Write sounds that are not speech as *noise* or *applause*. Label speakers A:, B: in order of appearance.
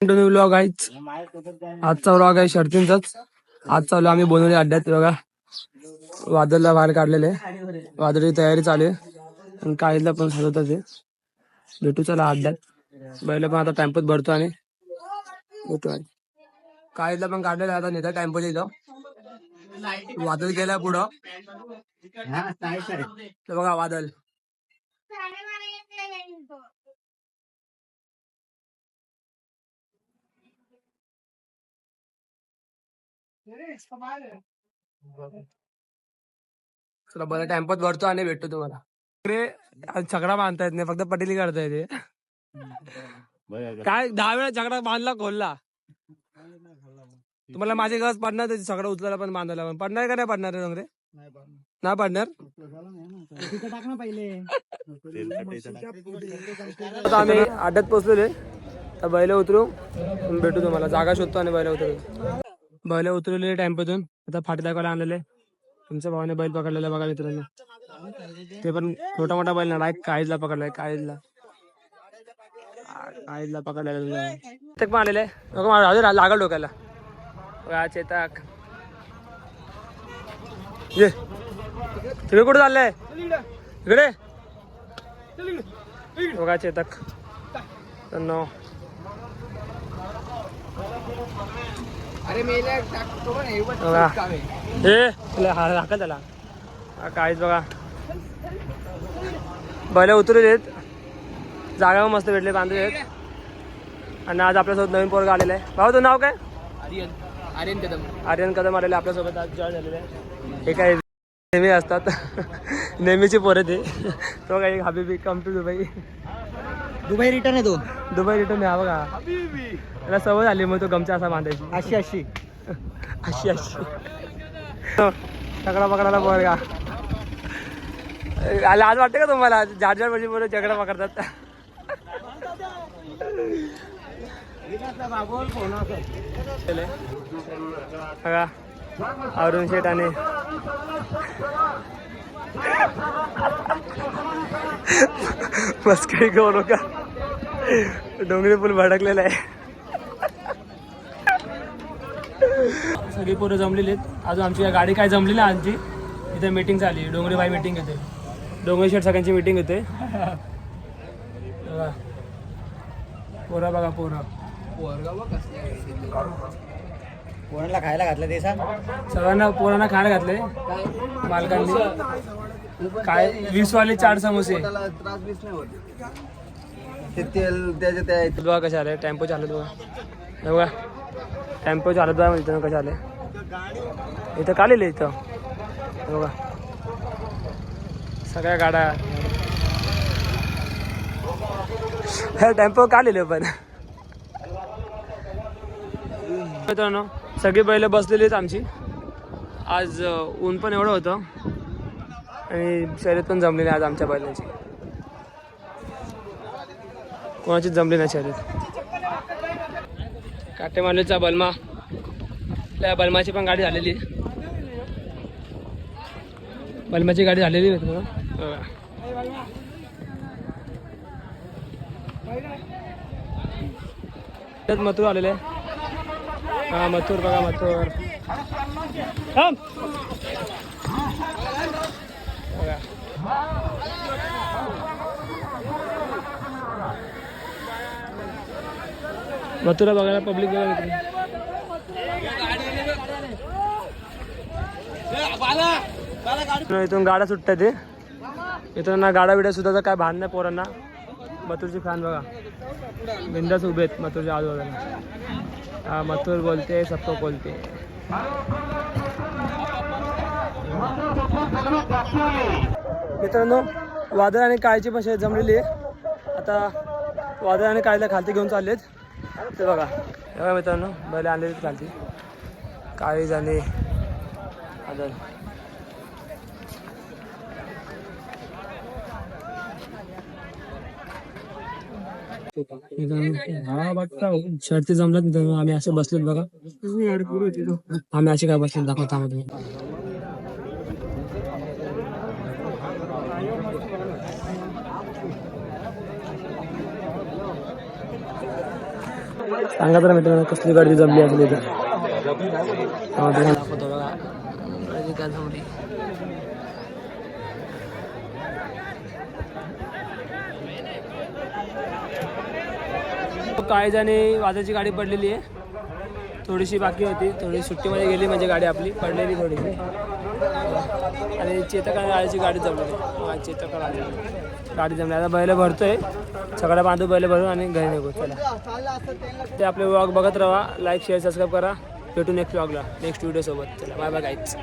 A: Continue vlog आहेच आजचा vlog आहे शर्तींचाच. आज चालू आम्ही बनवले अड्ड्यात बघा. वादळला बाहेर काढलेले वादळी तयारी चालू आहे. आणि काळीला पण सजवतात ते. भेटू चला अड्ड्यात. बैल पण आता टेम्पोत भरतो आणि भेटू आणि. काळीला पण काढलेलं आहे आता नेता टेम्पोच्या इथं. वादळ गेला पुढं. ते बघा वादळ. चला बरं टेम्पोत भरतो आणि भेटतो तुम्हाला. अरे झगडा बांधता येत नाही फक्त पटेली काढता येते. काय दहा वेळा झगडा बांधला खोलला. तुम्हाला माझी गरज पडणार त्याची सगळं उचलायला पण बांधायला पण. पडणार का नाही पडणार रे डोंगरे नाही पडणार. आम्ही अड्ड्यात पोहोचलेले तर बैल उतरू भेटू तुम्हाला. जागा शोधतो आणि बैल उतरू. बैल उतरवलेले टेम्पोतून आता फाटी दाखवायला आणलेले. तुमच्या भावाने बैल पकडलेला बघा मित्रांनो. ते पण छोटा मोठा बैल ना काळीजला पकडलाय काळीजला काळीजला पकडलेला ते पण आलेले लागल डोक्याला. चेताक. ये. तुम्ही कुठे चाललंय? इकडे. बघा चेतक. नो बघा. हे? तुला हा हाका त्याला. हा काहीच बघा. बैल उतरू देत जागा मस्त भेटले बांधू देत आणि आज आपल्यासोबत नवीन पोरगा आलेला आहे. भाऊ तुझं नाव काय?
B: आर्यन. कदम.
A: आर्यन कदम आलेले आपल्यासोबत आज जॉईन झालेले आहे. हे काय नेहमी असतात. *laughs* नेहमीची पोरं ते. तो काही हबीबी कम टू दुबई
B: रिटर्न आहे दोन.
A: दुबई रिटर्न या बघा. त्याला सवय झाली मग तो गमचा असा बांधायची.
B: अशी अशी.
A: अशी अशी. झगडा पकडायला पोरगा. आला आज वाटते का तुम्हाला? जार जार म्हणजे बरोबर झगडा पकडतात. बघा अरुण शेठ आणि मस्करी करू नका. डोंगरी पूल भडकलेला आहे. सगळी पोरं जमलेली आहेत. अजून आमची या गाडी काय जमली ना आमची. इथे मीटिंग झाली डोंगरी बाई मीटिंग येते डोंगरी शेठ सगळ्यांची मीटिंग येते बघा. पोरं बघा पोरं.
B: कोणाला खायला घातलं ते सांग.
A: सगळ्यांना पोरांना खायला घातले मालकांनी. काय? वीस वाले चार समोसे.
B: त्रास बीस नाही होत ते तेल त्याचे त्या
A: बघा कसे आले. टेम्पो चालत बघा. बघा. टेम्पो चालत बघा म्हणजे कसे आले. इथं का लिहिले इथं? बघा. सगळ्या गाड्या. हे टेम्पो का लिहिले पण? मित्रांनो सगळी बैल बसलेली आमची. आज ऊन पण एवढं होतं. आणि शर्यत पण जमली नाही आज आमच्या बैलांची. कोणाचीच जमली नाही शर्यत काटेमालेचा बलमा त्या बलमाची पण गाडी झालेली आहे. बलमाची गाडी झालेली आहे मित्रांनो. त्यात मथुर आलेले आहे. हा मथुर बघा मथुर बघा मथुरा बघायला पब्लिक बघा मित्रांनो. इथून गाड्या सुटतात ते. मित्रांना गाड्या बिड्या सुद्धा काय भान नाही पोरांना. मथुरची फॅन बघा. बिंदास उभे आहेत मथुरच्या आजूबाजूला. हा मथुर बोलते सबको बोलते. मित्रांनो वादळ आणि काळची पण शेत जमलेली आहे. आता वादळ आणि काळीला खालती घेऊन चाललेत. ते बघा. बघा मित्रांनो बैल आणलेली खालती. काळी झाली वादळ शर्ती जमल्यात मित्रांनो आम्ही असे बसलेत बघा. आम्ही असे काय बसलेत दाखवता मध्ये सांगा तर मित्रांनो कसली गाडी जमली असली तर गाडी काही जणी वाजाची गाडी पडलेली आहे. थोडीशी बाकी होती. थोडी सुट्टीमध्ये गेली म्हणजे गाडी आपली. पडलेली थोडीशी. आणि चेतक आणि गाडीची गाडी जमली चेतक राजा गाडी जमली आता बैल भरतोय. सगळ्या बांधू बैल भरून आणि घरी निघू चला. ते आपले व्लॉग बघत राहा. लाईक शेअर सबस्क्राईब करा. भेटू नेक्स्ट व्लॉगला नेक्स्ट व्हिडिओसोबत चला बाय बाय गाईच